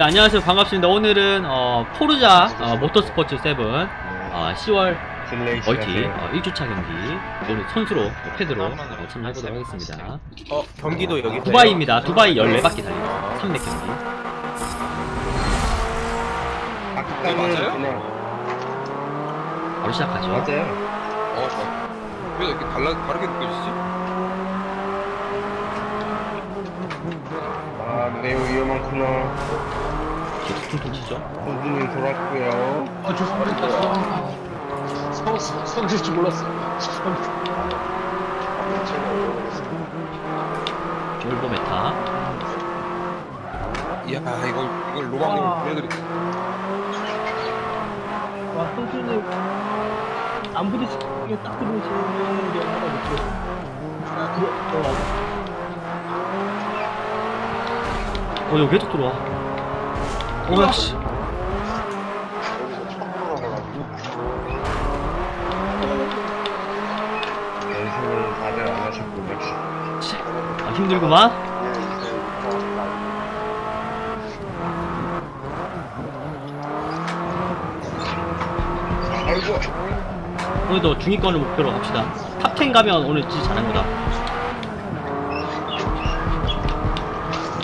네, 안녕하세요. 반갑습니다. 오늘은 어, 포르자 어, 모터스포츠 7 어, 10월 딜레이 멀티 어, 1주차 경기 오늘 선수로 어, 패드로 어, 참여해보도록 하겠습니다. 어 경기도 여기 두바이입니다. 두바이 14바퀴 달립니다. 3렙 경기. 아까는 맞아요? 바로 시작하죠. 맞아요. 어 좋아 왜 이렇게 달라 다르게 느껴지지? 아 매우 위험한 코너. 계속 퉁퉁 치죠. 공주님 돌았고요. 아, 죄송합니다. 성, 성, 성질 줄 몰랐어. 올보 메타. 이야 이걸 이걸 로망으로 아. 보내드리 와, 성준이 안 부딪히게 딱 들어오시는 게 하나 있고. 아, 그래, 어, 맞아. 어, 여기 계속 들어와. 어, 씨. 연습을 다들 안 하셨고 역시. 씨. 아, 힘들구만. 아이고. 오늘도 중위권을 목표로 갑시다. 탑10 가면 오늘 진짜 잘한 거다.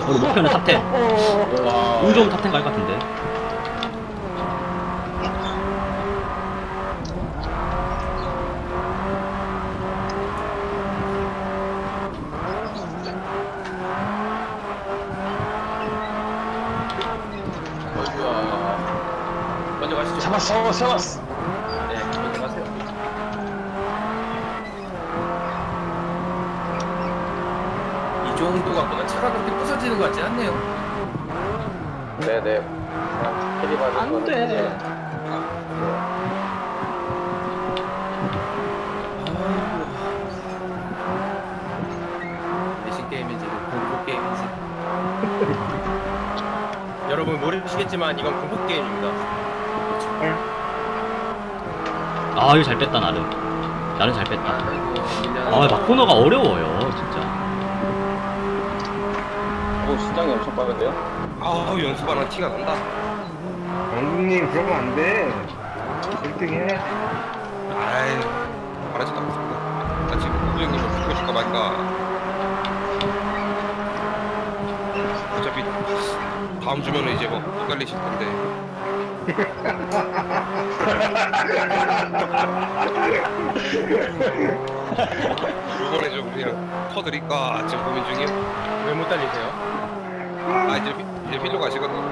오늘 목표는 탑10. 운 좋으면 탑10 갈 것 같은데. 먼저 가시죠 잡았어, 잡았어, 잡았어. 네 먼저 가세요 이 정도가 뭔가 차가 그렇게 부서지는 것 같지 않네요 네네. 캐리 받은 안 거는 돼. 이제 내신 게임이지 공포 게임이지 여러분 모르시겠지만 이건 공포 게임입니다 아, 이거 잘 뺐다, 나는. 나는 잘 뺐다. 아, 막 코너가 어려워요, 진짜. 오 시장이 엄청 빠른데요? 아우 연습 안한 티가 난다 영국님 그러면 안 돼. 1등 해야지. 아이 말하지도 않습니다 나 지금 구형님을 붙고 싶까 말까 어차피 다음 주면은 이제 뭐 헷갈리실 텐데 요번에 좀 그냥 터드릴까 지금 고민 중이에요 왜 못 달리세요? 아 이제 휘- 이제 휠로 가시거든요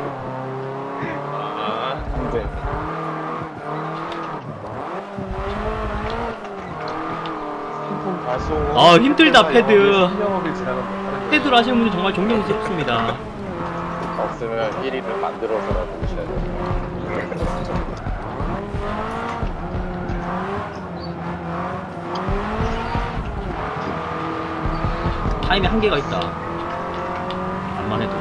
아안 돼. 핑퐁 가수. 아, 힘들다, 패드. 지나간다. 패드로 하시는 분들 정말 존경스럽습니다. 없으면 1위를 만들어서라도 오셔야 돼요. 타임에 한계가 있다. 안만 해도.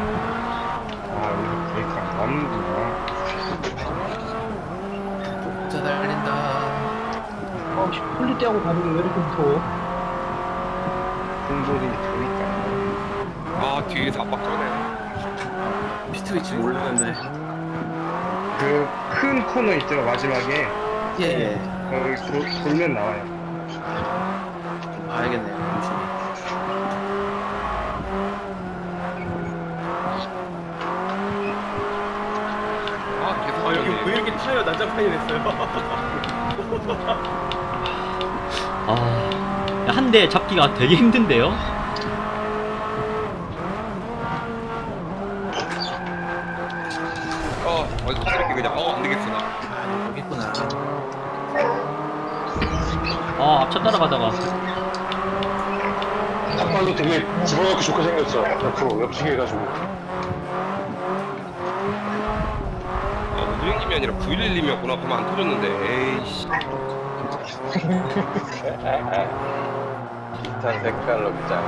아 여기서 브레이크 안 밟는구나. 진짜 달린다 폴리 때하고 다르게 왜 이렇게 무서워? 공돌이 되니까. 아 뒤에서 압박 들어네 피트 위치 모르는데 그 큰 코너 있죠 마지막에. 예 거기 도, 돌면 나와요. 알겠네요 열심히 아 계속 아 여기 왜 이렇게 타이어 난장판이 됐어요 아, 한 대 잡기가 되게 힘든데요? 어 어디 터뜨릴게 그냥 어 안 되겠어 나아 여기 있구나 아, 앞차 따라가다가. 닭발도 되게 집어넣고 좋게 생겼어. 옆으로, 옆치기 해가지고. 아 우주형님이 아니라 911님이었구나 그러면 안 터졌는데 에이씨 비슷한 색깔로 비장.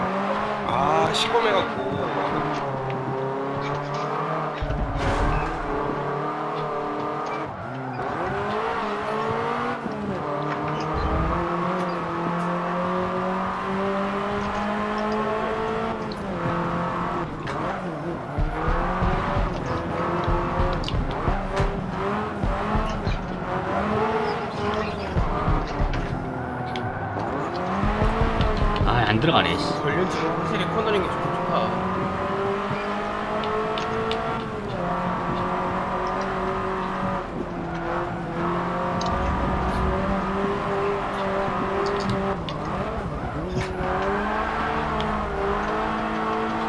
아 시범해갖고 들어가네 씨. 전륜치고 확실히 코너링이 좋긴 좋다.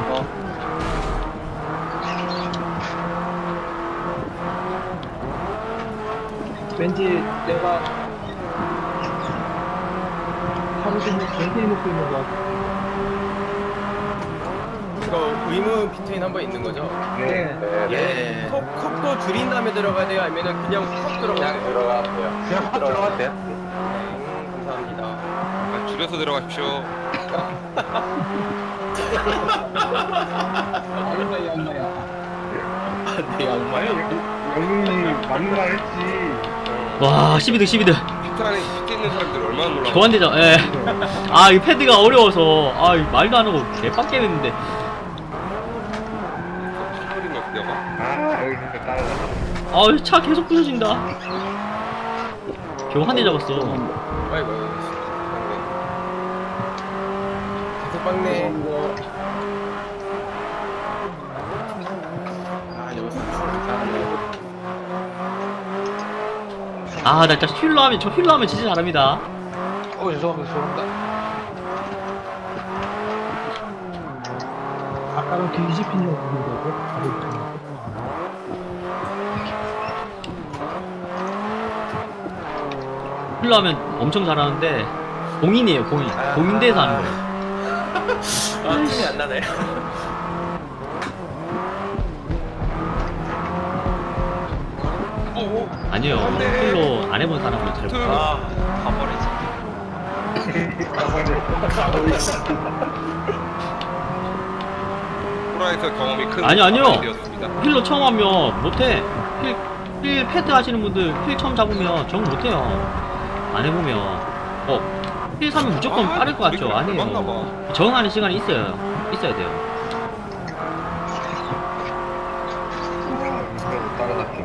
어, 왠지 내가 하루 종일 벤테이 먹고 있는 것 같아. 이거 의무 피트인 한 번 있는 거죠? 네. 네, 네. 예. 컵, 컵도 줄인 다음에 들어가야 돼요? 아니면 그냥 컵 들어가야 그냥 돼요? 들어가면 돼요. 그냥 확 들어가도 돼요? 음, 감사합니다. 아, 줄여서 들어가십시오. 양마야 양마야. 네, 양마요? 영웅님 맞는 말 했지. 와 12등 12등 피트 안에 피트 있는 사람들 얼마나 놀라. 교환대장 예. 아이 패드가 어려워서 아 말도 안 하고 개빡게했는데. 아 따라가. 아차 계속 부서진다 겨우 한 대 잡았어 아이고, 계속 박네. 아, 여기서 잘하네. 아 나 진짜 휠로 하면 저 휠로 하면 진짜 잘합니다 어, 죄송합니다. 죄송합니다. 아까는 뒤집힌 적 바로 이렇게. 휠로 하면 엄청 잘하는데 공인이에요 공인 공인대에서 하는 거예요 아, 팀이 안 나네. 오, 아니요 휠로 안 해본 사람은 잘 투. 몰라요 아, 가버리지. 호라에서 경험이 큰. 아니요, 아니요. 휠로 처음 하면 못해 휠, 휠 패드 하시는 분들 휠 처음 잡으면 정 못해요 안 해보면 어, 휠 사면 무조건 아, 빠를 것 같죠? 맞나 아니에요 봐. 적응하는 시간이 있어요 있어야 돼요 그래도 따라잡혀.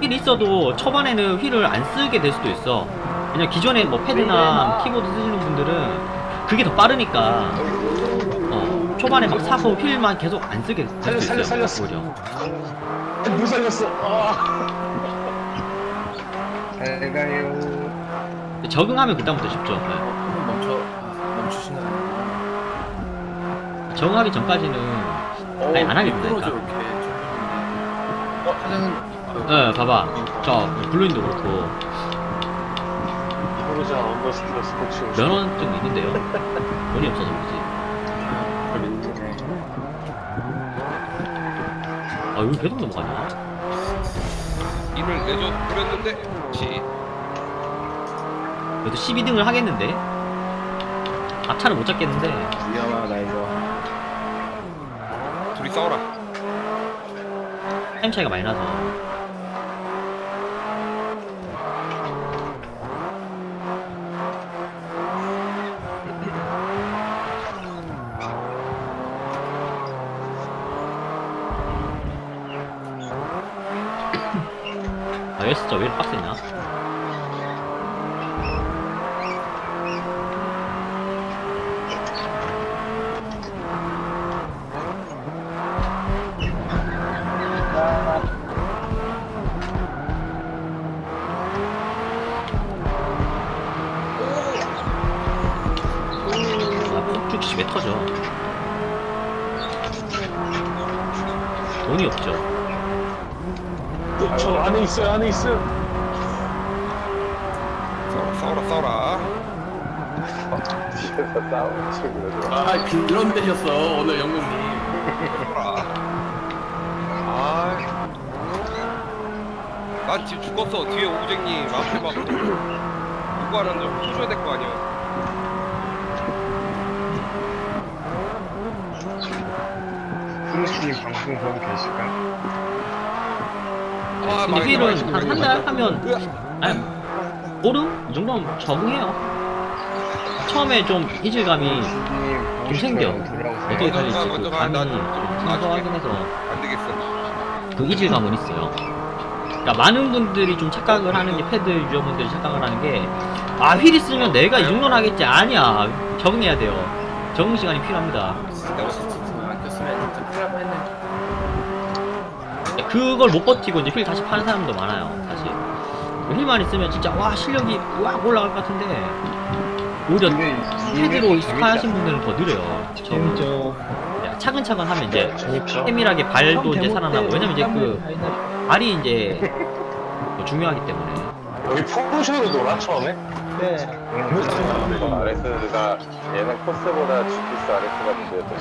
휠 있어도 초반에는 휠을 안 쓰게 될 수도 있어 왜냐면 기존에 뭐 패드나 키보드 쓰시는 분들은 그게 더 빠르니까 어, 초반에 막 사서 휠만 계속 안 쓰게 될 수도 있어요 오히려 물 살렸어. 아. 잘 가요. 근데 적응하면 그다음부터 쉽죠 네. 멈춰, 멈추시나. 적응하기 전까지는 어, 아니 안 하겠다 이렇게. 그러니까. 어, 사장은. 네 봐봐 저 블루인도 그렇고 프로자 언더스티어 스포츠. 면허증 있는데요 돈이 없어서 그렇지 아 여기 계속 넘어가냐 이를 내줘 버렸는데. 지. 그래도 12등을 하겠는데 앞차를 못 잡겠는데 위험하다, 이거. 둘이 싸워라. 타임 차이가 많이 나서 아 S자 왜 이렇게 빡세냐 아 폭죽씨 왜 터져 돈이 없죠 저 안에 있어요. 안에 있어요. 싸워라, 싸워라, 싸워라. 뒤에서 싸우는 친구들. 아, 그런 데셨어, 오늘 영국님. 싸워라. 아. 난 지금 죽었어. 뒤에 오부쟁님 앞에 막 누구 하나 좀 해줘야 될 거 아니야. 프로스님 방송 보고 계실까? 아, 근데 휠은 망했다, 한한 망했다. 달 하면 아니 오름 이 정도면 적응해요. 처음에 좀 이질감이 좀 생겨. 어떻게 가, 그. 감이 나좀좀 생소하긴 해서 안 되겠어. 그 이질감은 있어요. 그러니까 많은 분들이 좀 착각을 하는 게 패드 유저분들이 착각을 하는 게아휠 있으면 내가 이 정도는 하겠지 아니야 적응해야 돼요 적응 시간이 필요합니다 그걸 못 버티고 이제 휠 다시 파는 사람도 많아요 사실 휠만 있으면 진짜 와 실력이 와 올라갈 것 같은데 오히려 패드로 익숙하신 분들은 더 느려요. 재밌죠. 차근차근 하면 이제? 세밀하게 발도 이제 살아나고 때 왜냐면 이제 그. 발이 이제 뭐 중요하기 때문에 여기 포르쉐로 놀아 처음에? 네. RS가 얘는 코스보다 GTS RS가 문제였던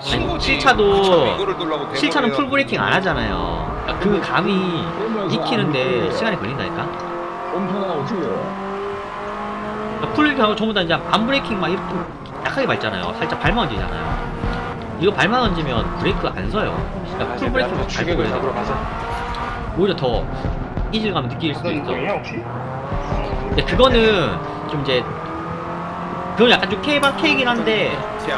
친구지. 7차도 이거를 돌라고 7차는 풀 브레이킹 안 하잖아요 그러니까 그 감이 익히는데 시간이 걸린다니까 엄청나 어떻게 해요? 그러니까 풀 브레이킹 하고 전부 다 이제 안 브레이킹 막 이렇게 약하게 밟잖아요 살짝 발만 얹잖아요 이거 발만 얹으면 브레이크 안 서요 그러니까 풀 브레이킹 막 밟고 그래야 잡으러 돼 가자. 오히려 더 이질감을 느낄 수도 있어 혹시? 근데 그거는 좀 이제 그건 약간 좀 케이바 케이긴 한데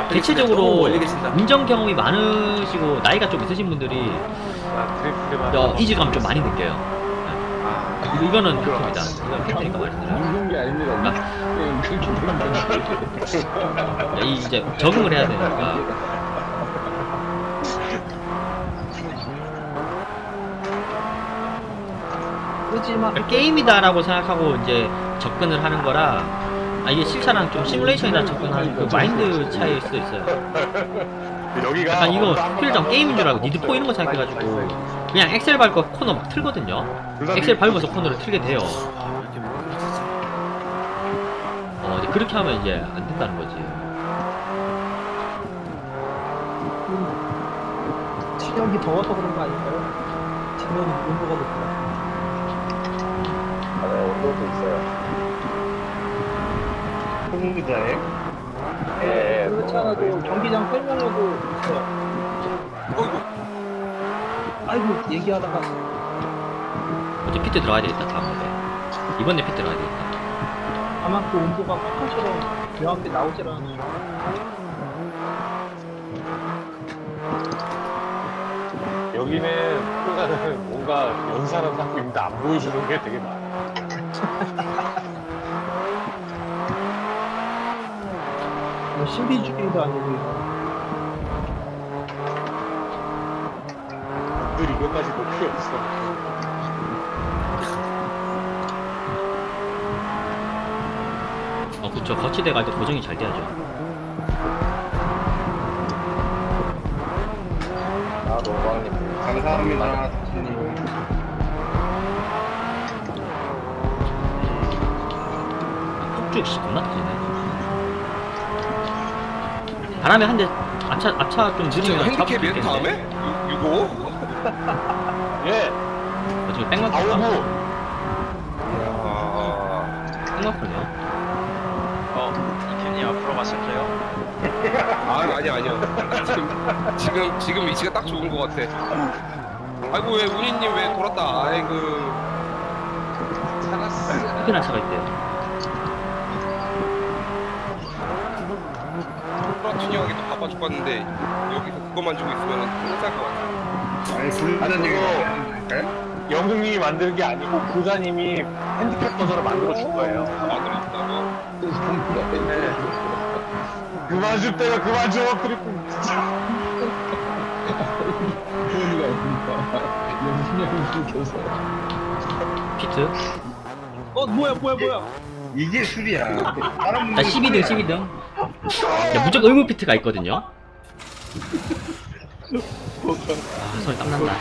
대체적으로 운전 경험이 많으시고 나이가 좀 있으신 분들이 아, 드리프트만. 어, 이질감 좀 많이 느껴요. 네. 이거는 그렇습니다. 이건 말씀드려요. 웃는 게 아닙니다. 그냥 그렇게 된다. 이 이제 적응을 해야 되니까. 그러니까 게임이다라고 생각하고 이제 접근을 하는 거라 아, 이게 실차랑 좀 시뮬레이션이랑 접근하는 그 마인드 차이일 수도 있어요. 여기가 약간 이거 번도 게임인 줄 알고. 니드포 이런 거 생각해가지고 그냥 엑셀 밟고 코너 막 틀거든요. 엑셀 밟으면서 코너를 틀게 돼요. 어, 이제 그렇게 하면 이제 안 된다는 거지. 체력이 더워서 그런 거 아닐까요? 체력이 온도가 높구나. 아, 네, 온도도 있어요. 홍구자에 예, 예. 그렇지 않아도 경기장 설명회도 있어요. 어이구. 아이고 얘기하다가 어제 피트 들어가야 되겠다 다음번에. 이번에 피트 들어가야 되겠다. 아마 그 온도가 아까처럼 묘하게 나오질 않아요. 여기는 뭔가 연사를 하고 있는데 안 보여주는 게 되게 많아. 신비주의도 아니고 늘 이것까지 높이 없어. 어, 그쵸. 거치대 갈 때 고정이 잘 돼야죠. 아, 노방님. 감사합니다 사진님 폭죽 씨 겁나 터지네. 바람에 한대 아차 아차 좀 느리면 잡을 수 있겠는데. 다음에? 유- 유고? 예, 어떻게 백마크 아우구. 아, 백마크네요. 어, 이현님 앞으로 가실래요? 아 아니야 아니야. 지금 지금 지금 위치가 딱 좋은 것 같아. 아이고 왜 운이님 왜 돌았다? 아이고. 살았어. 특히나 차가 있대요. 플라툰 형이 또 바빠 죽겠는데 여기서 그것만 주고 있으면 혼살 것 같아. 아니 불자님이 영등님이 만드는 게 아니고 부자님이 핸디캡 버전을 만들어 준 거예요. 만들어 준다고? 네. 그만 줄 때가 그만 줘. 그리고 진짜. 소리가 없으니까 연습량이 켜서 피트. 어 뭐야 뭐야 뭐야 이게 술이야 다른 자 분들은 12등 술이 야. 12등. 무조건 의무 피트가 있거든요. 아 손이 땀난다.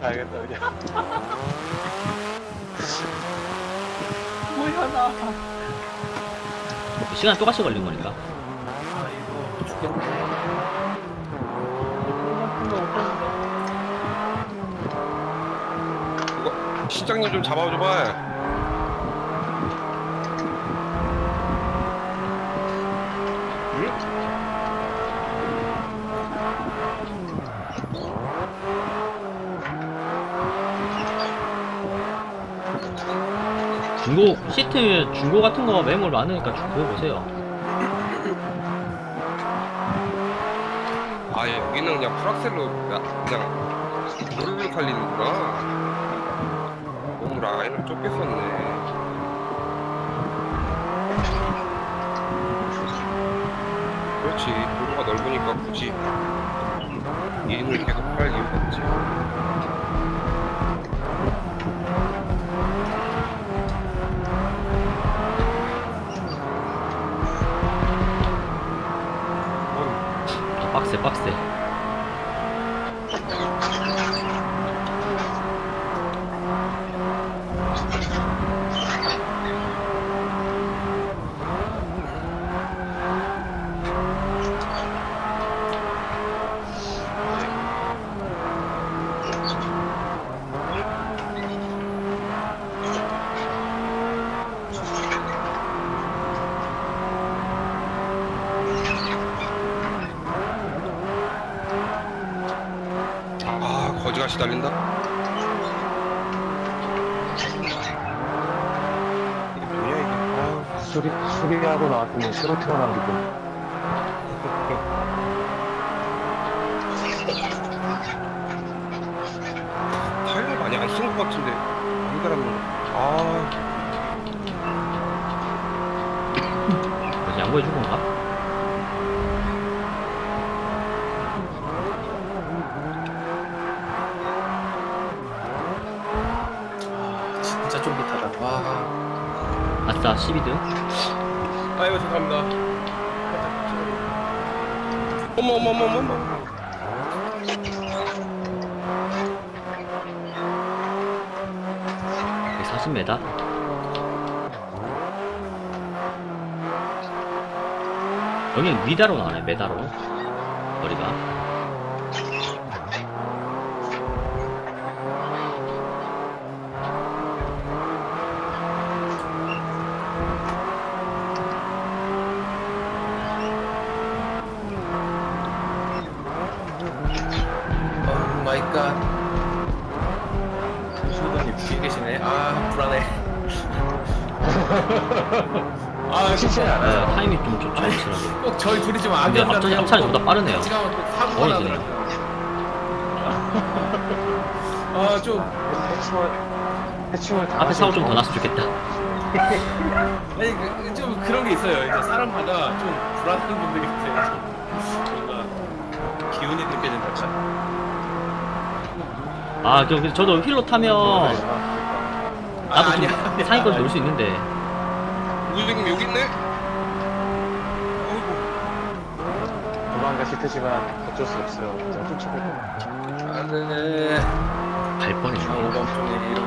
가야겠다 그냥. 뭐야 나 시간 똑같이 걸린 거니까. 그거 시장님 좀 잡아줘봐. 중고 시트 중고 같은 거 매물 많으니까 좀 그거 보세요. 아 예, 여기는 그냥 풀악셀로 그냥, 그냥 머리를 칼리는구나. 너무 라인을 좁게 썼네. 그렇지. 도로가 넓으니까 굳이 인을 계속 팔 이유가 없지. 아, 빡세 빡세 아, 거지같이 달린다. 이게 뭐냐 이게? 아, 수리, 수리하고 나왔더니 새로 태어난 기분. 타이어 많이 안 쓴 것 같은데 거. 아, 뭐지 양보해 준 건가? 진짜 쫄깃하다. 와. 아싸 12등 아이고 죄송합니다. 어머 어머 어머 어머. 40m 여기는 미다로 나오네 메다로 거리가 오 마이 갓. 수단이 뒤에 계시네. 아, 불안해. 아, 쉽지 않아요. 네, 타이밍 좀 좋죠 확실하게 꼭 저희 둘이 좀 근데 악연 앞차, 앞차는 저보다 빠르네요 지나면 꼭 사고가 거의 나더라고요. 아, 좀. 해충을, 해충을 다. 앞에 사고 좀 더 났으면 좋겠다 아니 그, 좀 그런 게 있어요. 이제 사람마다 좀 불안한 분들이 있어요. 뭔가 기운이 느껴진달까. 아 그, 그 저도 휠로 타면 나도 좀 아니야. 상위권 놀 수 있는데 우주님 여기 있네. 도망가실 테지만 어쩔 수 없어요. 제가 쫓아갈 거예요. 안돼. 갈 뻔했네 오감 중에 이런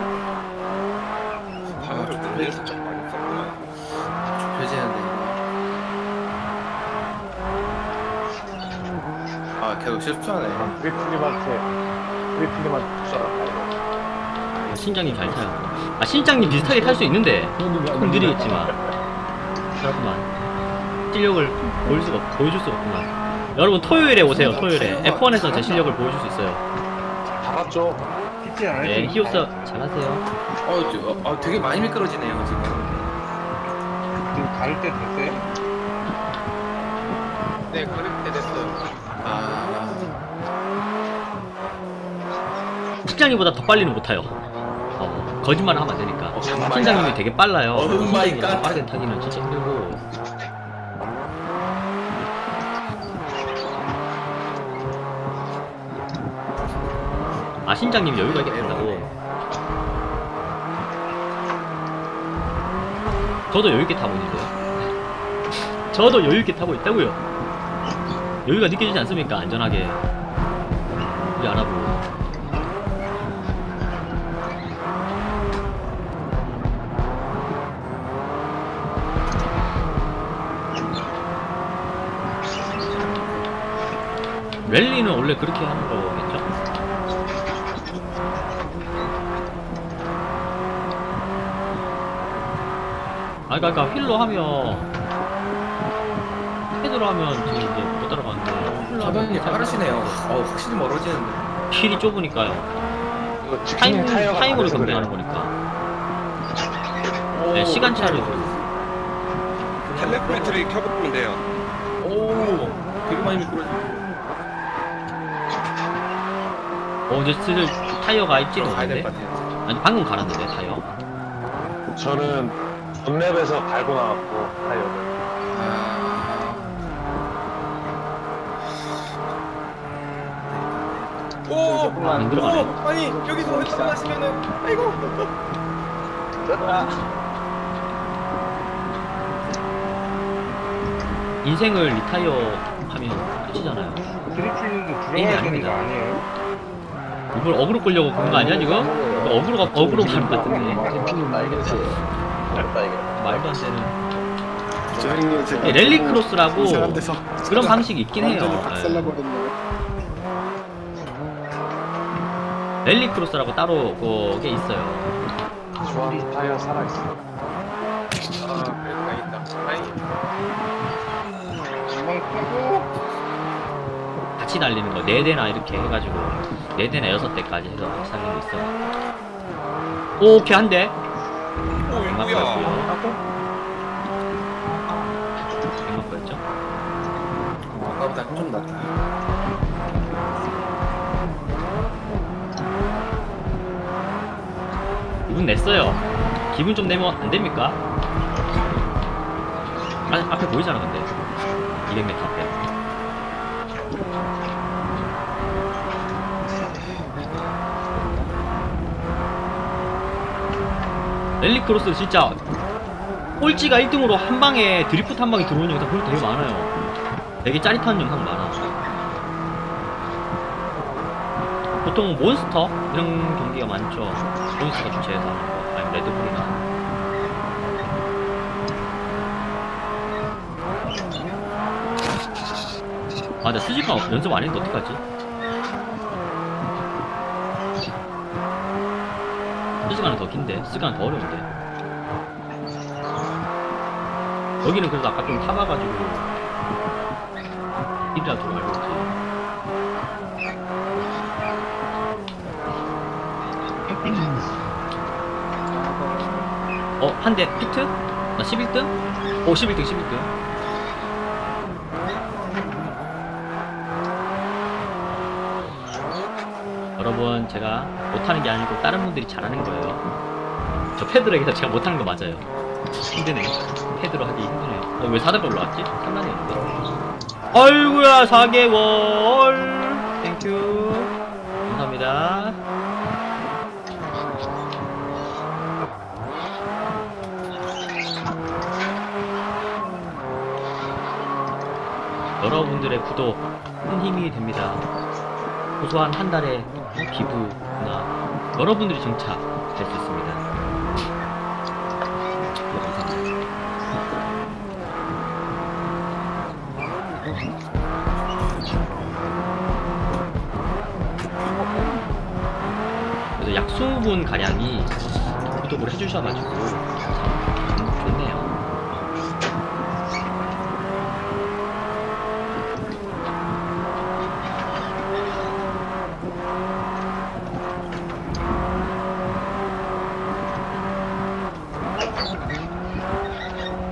타이어를 너무 살짝 많이 썼구나. 좁혀지는데 이거. 아 계속 실수하네. 프리플리한테, 프리플리만 쫓아가요. 신장님 잘 타요 아 신장님 비슷하게 탈 수 있는데 조금 느리겠지만 그렇구만 실력을 보일 수가 없- 보여줄 수가 없구만 여러분 토요일에 오세요 토요일에 F1에서 제 실력을 보여줄 수 있어요 잡았죠? PT 안네 히오스 잘하세요 어, 저, 어, 어, 되게 많이 미끄러지네요 지금. 지금 가을 때 됐어요? 네 그럴 때 됐어요. 신장님보다 더 빨리는 못 타요. 어, 거짓말을 하면 안 되니까. 어, 정말. 신장님이 되게 빨라요. 어, 마이 신장님이 갓. 빠르게 타기는 진짜 힘들고. 아 신장님이 여유가 있게 탄다고. 저도 여유있게 타고 있는데요. 저도 여유있게 타고 있다고요. 여유가 느껴지지 않습니까? 안전하게. 우리 알아보고 랠리는 원래 그렇게 하는 거겠죠? 아, 그니까, 그니까, 휠로 하면, 헤드로 하면, 지금 이제 못 따라가는데, 휠로 사장님 하면, 빠르시네요. 어, 확실히 멀어지는데. 휠이 좁으니까요. 이거 타임, 타이어가 타임으로 경쟁하는 그래요. 거니까. 오, 네, 시간차를. 텔레포트를 켜보면 돼요. 오, 되게 많이 미끄러지고. 어 이제 슬슬 타이어가 입지도 좀 가야 될것 같아요. 아니 방금 갈았는데 타이어 저는 전랩에서 갈고 나왔고 타이어를 오! 안 들어가네 오! 아니 여기서 왜 떠나시면은 아이고 인생을 리타이어 하면 끝이잖아요 트리플링도 게임이 들어가야 되는 거 아닙니다. 아니에요? 이걸 어그로 끌려고 그런 거 아니야 지금? 이거 어그로가 어그로 가는 것 같은데 알겠지. 말도 안 되는 예, 랠리 크로스라고 그런 방식이 있긴 해요 예. 박살나버렸네. 랠리 크로스라고 따로 그게 있어요 주황 타이어 살아있어 아, 그래, 다행이다. 다행이다. 금방 타고 같이 달리는 거 4대나 이렇게 해가지고 4대나 6대까지 해서 같이 달리는 게 있어 오케이 한대. 오 맞고요. 맞고였죠? 아까보다 좀 낫다. 기분 냈어요. 기분 좀 내면 안 됩니까? 아, 앞에 보이잖아 근데. 200m 앞에 랠리 크로스 진짜 꼴찌가 1등으로 한 방에 드리프트 한 방에 들어오는 영상 볼때 되게 많아요. 되게 짜릿한 영상 많아 보통 몬스터 이런 경기가 많죠. 몬스터 주최에서 하는 거. 아니면 레드불이나. 아, 나 수집만 연습 안 했는데 어떡하지? 수집가는 더 긴데, 수집가는 더 어려운데. 여기는 그래도 아까 좀 타봐가지고, 일이라도 좀 알고 있지. 어, 한 대, 피트? 나 11등? 오, 11등, 11등. 제가 못하는 게 아니고 다른 분들이 잘하는 거예요. 저 패드락에서 제가 못하는 거 맞아요. 힘드네요. 패드로 하기 힘드네요. 어, 왜 4대가 올라왔지? 3단이었는데. 아이구야 4개월. 땡큐 감사합니다. 여러분들의 구독 큰 힘이 됩니다 고소한 한 달의 기부나 여러분들이 정착 될수 있습니다. 그래서 약 20분 가량이 구독을 해주셔가지고 참 좋네요.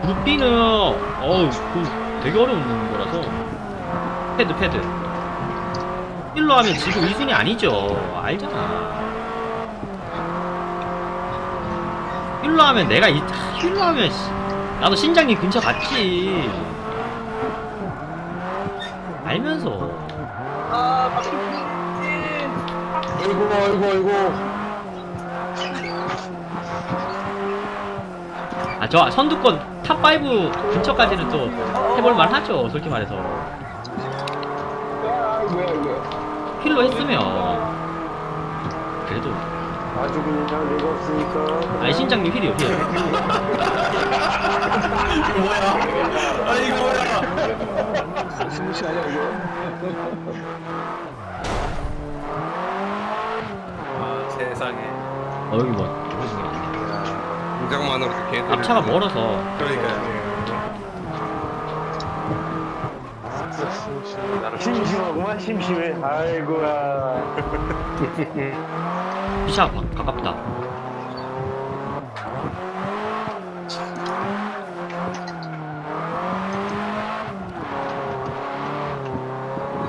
그룹 B는 어우 그 되게 어려운 거라서. 패드 패드. 1로 하면 지금 2순위 아니죠. 알잖아. 1로 하면 내가 이 1로 하면 씨, 나도 신장님 근처 갔지. 알면서. 아, 아이고 아이고 아이고. 아 저 선두권 탑5 근처까지는 또 해볼만 하죠 솔직히 말해서 힐로 했으면 그래도 아주 그냥 리가 없으니까 아니 신장님 힐이요 힐 아, 이거 뭐야? 스무시 아니야, 이거? 아, 세상에. 어 여기 뭐 공장만으로도 걔들 앞차가 멀어서 그러니까요. 나를 심심하구만 심심해 아이고야 피차 가- 가깝다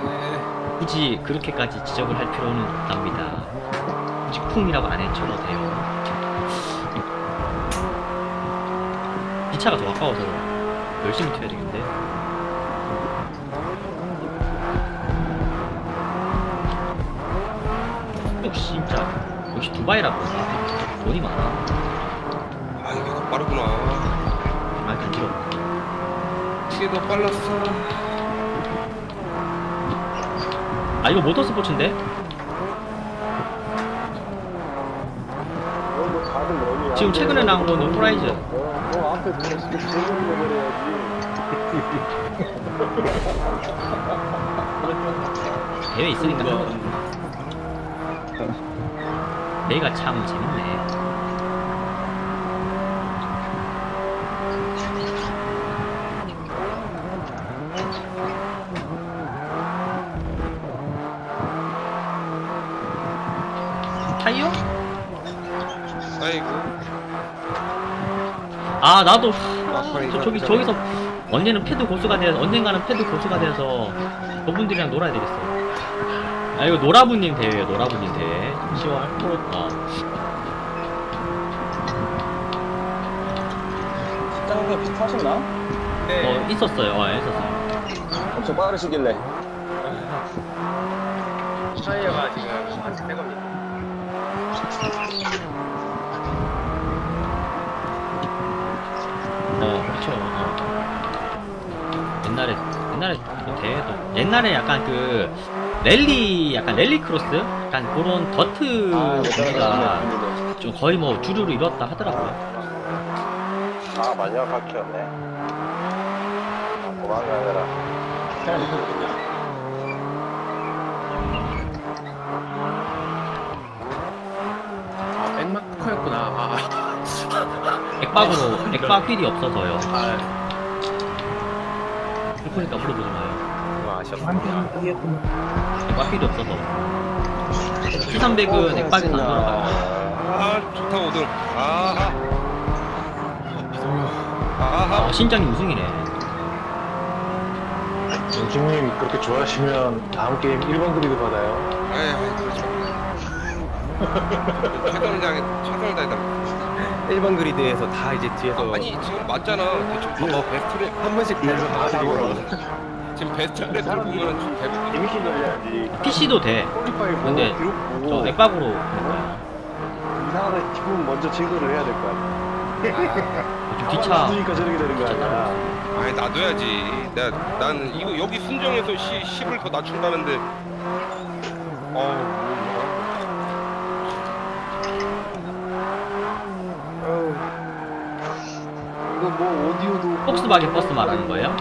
네. 굳이 그렇게까지 지적을 할 필요는 없답니다. 굳이 쿵이라고 안 해줘도 돼요. 기차가 더 가까워서 열심히 튀어야 되겠는데. 역시 진짜 역시 두바이라 그런가 돈이 많아. 아 이게 더 빠르구나 말 간지러. 이게 더 빨랐어 아 이거 모터스포츠인데? 뭐 다들 너무 지금 최근에 나온 호라이즌. 어, 너 앞에 보면. 대회 있으니까 하는. 대회가 참 재밌네. 타이어? 아이고 아 나도 저, 저기 저기서 언제는 패드 고수가 돼서 언젠가는 패드 고수가 돼서 그분들이랑 놀아야 되겠어. 아 이거 노라부님 대회예요 노라부님 대회 10월 프로 어. 직장님 비슷하셨나? 네. 어 있었어요 어 있었어요. 엄청 빠르시길래. 타이어가 지금 한대 겁니다. 어, 그렇죠. 어. 옛날에 대회도 옛날에 약간 그 랠리 약간 랠리 크로스 약간 그런 더트 아, 못 경기가 따라가는 좀 거의 뭐 주류로 이뤘다 하더라고요. 아, 마녀 박혔네. 도망가느라. 아 백마커였구나. 아, 액박으로 액박 휠이 없어서요. 아 슬프니까 물어보지 마요. 아셨구나. 한편 이해했구나. 액박 휠이 없어서. T300은 액박이 안 돌아가요. 아 좋다 오늘 아하 아하 어, 신장이 우승이네. 영중님 그렇게 좋아하시면 다음 게임 1번 그리드 받아요. 에이 그렇죠 최선을 다해 최선을 다했다 1번 그리드에서 다 이제 뒤에서 아니 지금 맞잖아 대충 봐봐 베스트를 한 번씩 뒤에서 다 사고. 지금 베스트 레트를 보면은 좀 대부분 재밌게 놀려야지. PC도 돼. 퀄리파이 보고 근데 기록 저 보고 액박으로. 이상하다 기분 먼저 제거를 해야 될 거 아니야. 좀 뒤차 그러니까 저렇게 되는 거 아니야. 아니 놔둬야지 내가 난 이거 여기 순정에서 시, 10을 더 낮춘다는데 어우 이거 뭐 오디오도 폭스바겐 버스 말하는 거예요?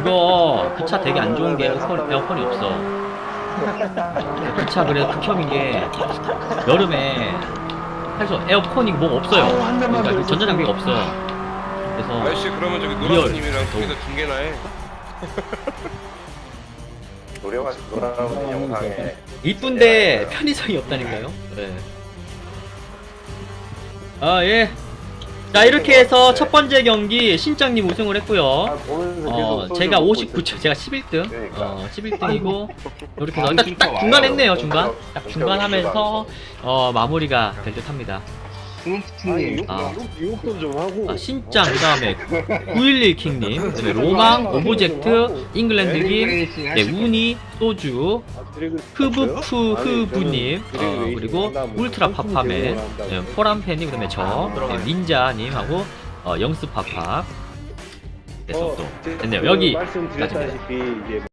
이거 그 차 되게 안 좋은 게 에어컨, 에어컨이 없어. 그 차 그래 극혐인 게 여름에 해서 에어컨이 뭐가 없어요. 대만 그러니까 더그 전자장비가 없어. 그래서 아저씨 그러면 저기 리얼. 노라님이랑 거기서 중계나 해 노래와 노래하는 영상에 이쁜데 편의성이 없다니까요. 네. 아 예. 자 이렇게 해서 첫 번째 경기 신장님 우승을 했고요. 어 제가 59초, 제가 11등, 그러니까. 어 11등이고 이렇게 해서 딱, 딱 중간 했네요 중간. 딱 중간 하면서 어 마무리가 될 듯합니다. 아니 욕, 아. 욕, 욕도 좀 하고. 아, 신짱 그 다음에 911 킹님, 그다음에 로망, 오브젝트, 잉글랜드님, 네 우니, 소주, 흐부프 흐부님, 어, 그리고 울트라 파파맨, 네, 포람팬님, 그다음에 저, 네, 닌자님하고 어, 영스 파파. 됐어 또. 됐네요. 여기 말씀드렸다시피